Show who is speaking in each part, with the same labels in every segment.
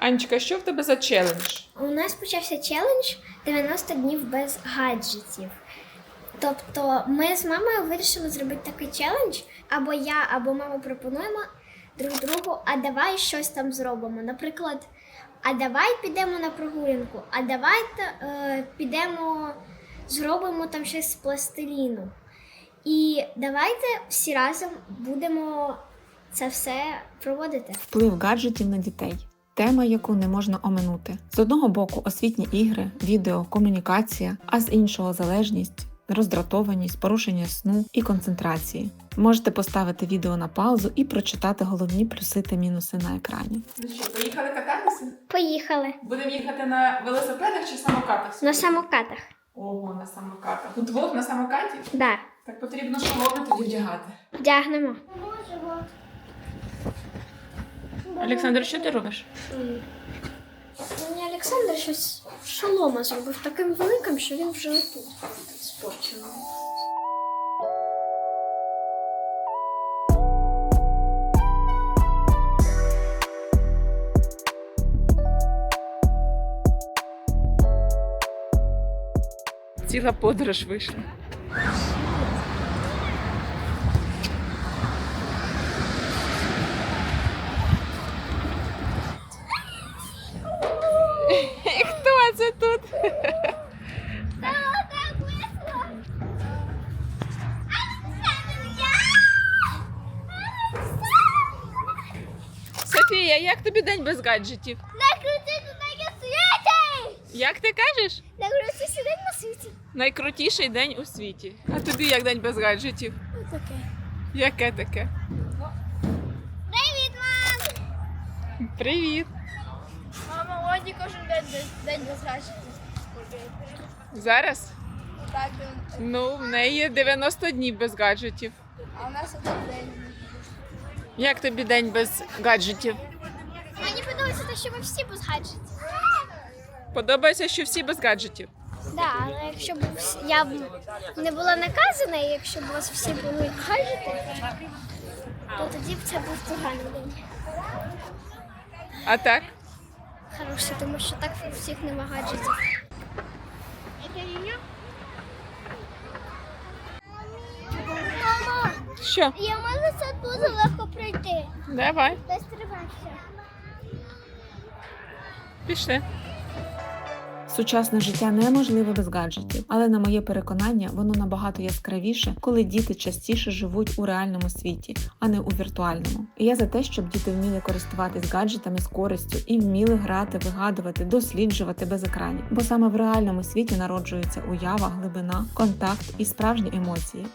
Speaker 1: Анечка, що в тебе за челендж?
Speaker 2: У нас почався челендж 90 днів без гаджетів. Тобто ми з мамою вирішили зробити такий челендж, або я, або мама пропонуємо друг другу, а давай щось там зробимо. Наприклад, а давай підемо на прогулянку, а давайте е, підемо, зробимо там щось з пластиліну. І давайте всі разом будемо це все проводити.
Speaker 3: Вплив гаджетів на дітей. Тема, яку не можна оминути. З одного боку освітні ігри, відео, комунікація, а з іншого залежність, роздратованість, порушення сну і концентрації. Можете поставити відео на паузу і прочитати головні плюси та мінуси на екрані.
Speaker 1: Ну що, поїхали кататися?
Speaker 2: Поїхали
Speaker 1: Будемо їхати на велосипедах чи самокатах?
Speaker 2: на самокатах.
Speaker 1: Ого, на самокатах. Удвох на самокаті?
Speaker 2: Да,
Speaker 1: Так потрібно шоломи тоді вдягати.
Speaker 2: вдягнемо.
Speaker 1: Олександр, що ти робиш?
Speaker 2: Мені Олександр щось шолома зробив таким великим, що він вже тут спочив.
Speaker 1: Ціла подорож вийшла. Це тут? Софія, як тобі день без гаджетів? Як ти кажеш?
Speaker 2: Найкрутіший день на світі.
Speaker 1: Найкрутіший день у світі. А тобі як день без гаджетів?
Speaker 2: Таке.
Speaker 1: Яке таке?
Speaker 2: Привіт, мам!
Speaker 1: Привіт!
Speaker 4: Оді кожен день день, день без гаджетів.
Speaker 1: Зараз?
Speaker 4: Так,
Speaker 1: Ну, в неї 90 днів без гаджетів.
Speaker 4: а у нас один день.
Speaker 1: Як тобі день без гаджетів?
Speaker 2: Мені подобається те, що ми всі без гаджетів.
Speaker 1: Подобається, що всі без гаджетів.
Speaker 2: Да, але якщо б вс- я б не була наказана, і якщо б у вас всі були гаджети, то тоді б це був поганий день.
Speaker 1: А так?
Speaker 2: Хороший, тому що так у всіх нема гаджетів. Мама,
Speaker 1: Що?
Speaker 2: я можу це дуже легко пройти.
Speaker 1: Давай,
Speaker 2: Без тривайся.
Speaker 1: пішли.
Speaker 3: Сучасне життя неможливе без гаджетів, але на моє переконання, воно набагато яскравіше, коли діти частіше живуть у реальному світі, а не у віртуальному. І я за те, щоб діти вміли користуватись гаджетами з користю і вміли грати, вигадувати, досліджувати без екранів. Бо саме в реальному світі народжується уява, глибина, контакт і справжні емоції.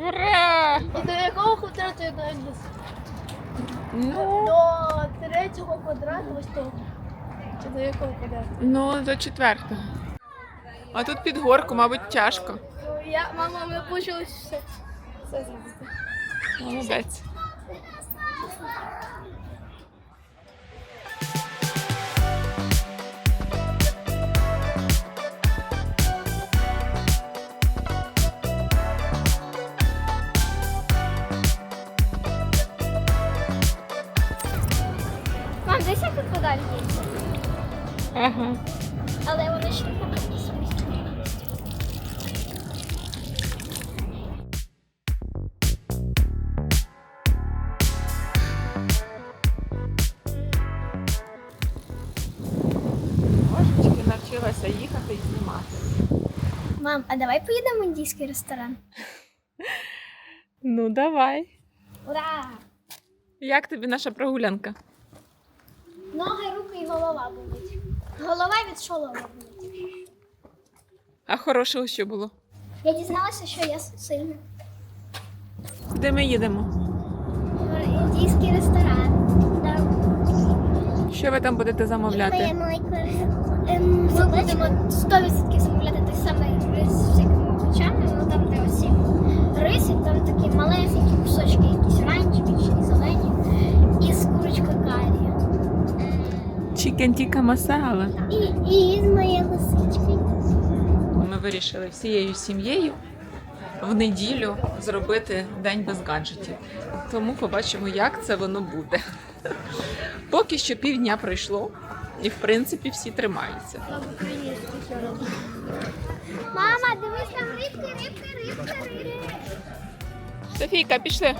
Speaker 1: Ура!
Speaker 4: До якого квадрату я дойду?
Speaker 1: Ну,
Speaker 4: До третього квадрату ось того. До якого квадрату?
Speaker 1: ну до четвертого. А тут під горку, мабуть, тяжко.
Speaker 4: Я, мама, ми вийшло все, все зробити.
Speaker 1: Молодець.
Speaker 2: Мам, десь як тут подалі є.
Speaker 1: Ага.
Speaker 2: Але вони ще не.
Speaker 1: Божечки навчилася їхати і знімати.
Speaker 2: Мам, а давай поїдемо в індійський ресторан.
Speaker 1: Ну, давай.
Speaker 2: Ура!
Speaker 1: Як тобі наша прогулянка?
Speaker 2: Ноги, руки і голова болить. Голова від шолома.
Speaker 1: А хорошого що було?
Speaker 2: Я дізналася, що я сильна.
Speaker 1: Де ми їдемо?
Speaker 2: Індійський ресторан.
Speaker 1: Що ви там будете замовляти?
Speaker 2: Ем, Ми будемо 100% замовляти той самий рис з всякими овочами, ну там де оці риси, там такі малесенькі кусочки, якісь оранжеві чи зелені, і з курочкою карі.
Speaker 1: Чікен тіка масала.
Speaker 2: І, і з моєю лисичкою.
Speaker 1: Ми вирішили всією сім'єю в неділю зробити день без гаджетів. Тому побачимо, як це воно буде. Поки що півдня пройшло, і в принципі всі тримаються.
Speaker 2: Мама, дивись там рибки, рибки, рибки, рибки.
Speaker 1: Софійка, пішли.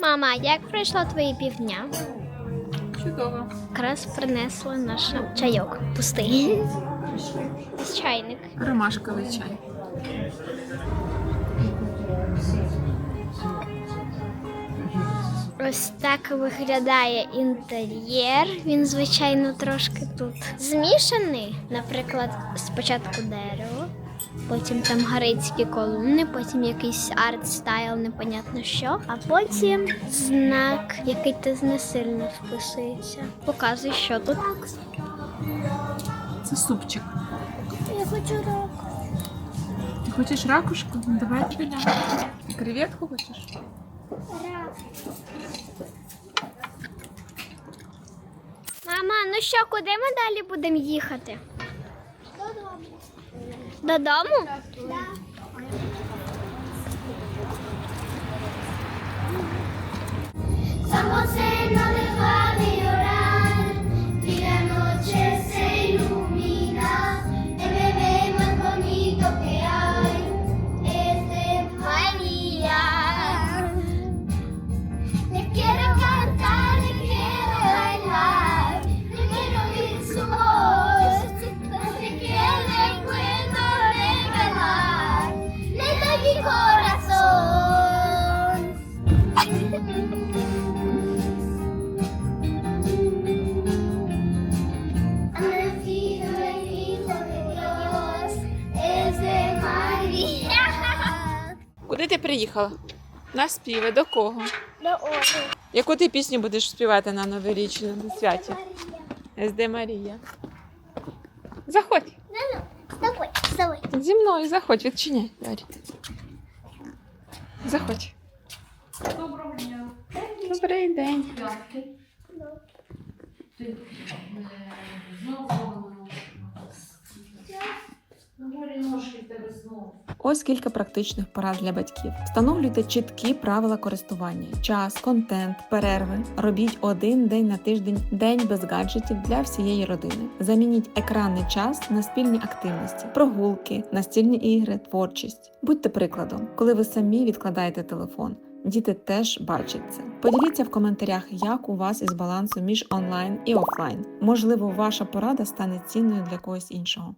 Speaker 2: Мама, як пройшло твої півдня?
Speaker 1: Чудово.
Speaker 2: Якраз принесла наш чайок пустий. З чайник.
Speaker 1: Ромашковий чай.
Speaker 2: Ось так виглядає інтер'єр. Він, звичайно, трошки тут змішаний. Наприклад, спочатку дерево, потім там грецькі колони, потім якийсь арт-стайл, непонятно що, а потім знак, який ти не сильно вписується. Показуй, що тут.
Speaker 1: Це супчик.
Speaker 2: Я хочу рок.
Speaker 1: Ти хочеш ракушку? Давай Креветку хочеш?
Speaker 2: Мама, ну що, куди ми далі будемо їхати?
Speaker 5: Do domu?
Speaker 1: Da. Ти приїхала? На співи. До кого?
Speaker 2: До Олі.
Speaker 1: Яку ти пісню будеш співати на новорічному святі? СД Марія. Заходь. Зі мною заходь, відчиняй двері. Заходь. Доброго дня. Добрий день.
Speaker 3: Ось кілька практичних порад для батьків. Встановлюйте чіткі правила користування: час, контент, перерви. Робіть один день на тиждень день без гаджетів для всієї родини. Замініть екранний час на спільні активності, прогулки, настільні ігри, творчість. Будьте прикладом, коли ви самі відкладаєте телефон. Діти теж бачать це. Поділіться в коментарях, як у вас із балансом між онлайн і офлайн. Можливо, ваша порада стане цінною для когось іншого.